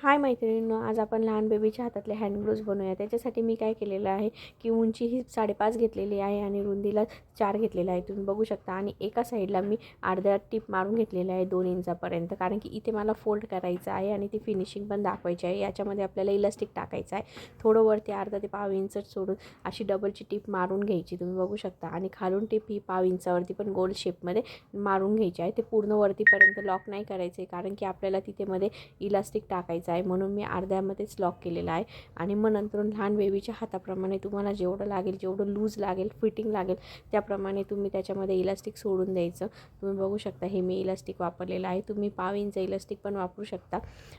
हाय मैत्रिणींनो आज आपण लहान बेबीच्या हातातले हँडग्लोव्ज बनवूया. त्याच्यासाठी मी काय केलेलं आहे की उंची ही साडेपाच घेतलेली आहे आणि रुंदीला चार घेतलेला आहे. तुम्ही बघू शकता. आणि एका साईडला मी अर्ध्या टिप मारून घेतलेलं आहे दोन इंचापर्यंत. कारण की इथे मला फोल्ड करायचं आहे आणि ती फिनिशिंग पण दाखवायची आहे. याच्यामध्ये आपल्याला इलास्टिक टाकायचं आहे. थोडं वरती अर्धा ते पाव इंच सोडून अशी डबलची टिप मारून घ्यायची. तुम्ही बघू शकता. आणि खालून टीप ही पाव इंचावरती पण गोल शेपमध्ये मारून घ्यायची आहे. ते पूर्ण वरतीपर्यंत लॉक नाही करायचं आहे कारण की आपल्याला तिथे मध्ये इलास्टिक टाकायचं आहे म्हणून मी अर्ध्यामध्येच लॉक केलेला आहे. आणि मग नंतरून लहान बेबीच्या हाताप्रमाणे तुम्हाला जेवढं लागेल जेवढं लूज लागेल फिटिंग लागेल त्याप्रमाणे तुम्ही त्याच्यामध्ये इलास्टिक सोडून द्यायचं. तुम्ही बघू शकता हे मी इलास्टिक वापरलेलं आहे. तुम्ही पाव इंच इलास्टिक पण वापरू शकता.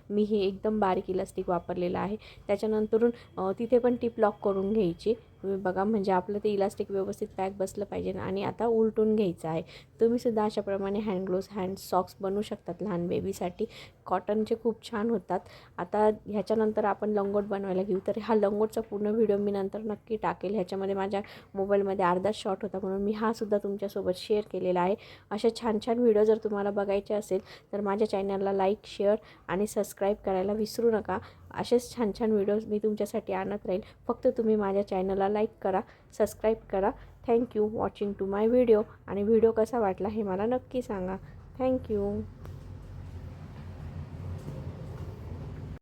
मी हे एकदम बारीक इलास्टिक वापरलेलं आहे. त्याच्यानंतरून तिथे पण टीप लॉक करून घ्यायची. बघा म्हणजे आपलं ते इलास्टिक व्यवस्थित पॅक बसलं पाहिजे आणि आता उलटून घ्यायचं आहे. तुम्हीसुद्धा अशाप्रमाणे हँड ग्लोव्स हँड सॉक्स बनवू शकतात लहान बेबीसाठी कॉटनचे खूप छान होतात. आता ह्याच्यानंतर आपण लंगोट बनवायला घेऊ. तर हा लंगोटचा पूर्ण व्हिडिओ मी नंतर नक्की टाकेल. ह्याच्यामध्ये माझ्या मोबाईलमध्ये अर्धाच शॉट होता म्हणून मी हा सुद्धा तुमच्यासोबत शेअर केलेला आहे. अशा छान छान व्हिडिओ जर तुम्हाला बघायचे असेल तर माझ्या चॅनलला लाईक शेअर आणि सबस्क्राईब करायला विसरू नका. असेच छान छान व्हिडिओज मी तुमच्यासाठी आणत राहील. फक्त तुम्ही माझ्या चॅनलला लाईक करा सबस्क्राईब करा. Thank you watching to my video. आणि व्हिडिओ कसा वाटला हे मला नक्की सांगा. थँक्यू.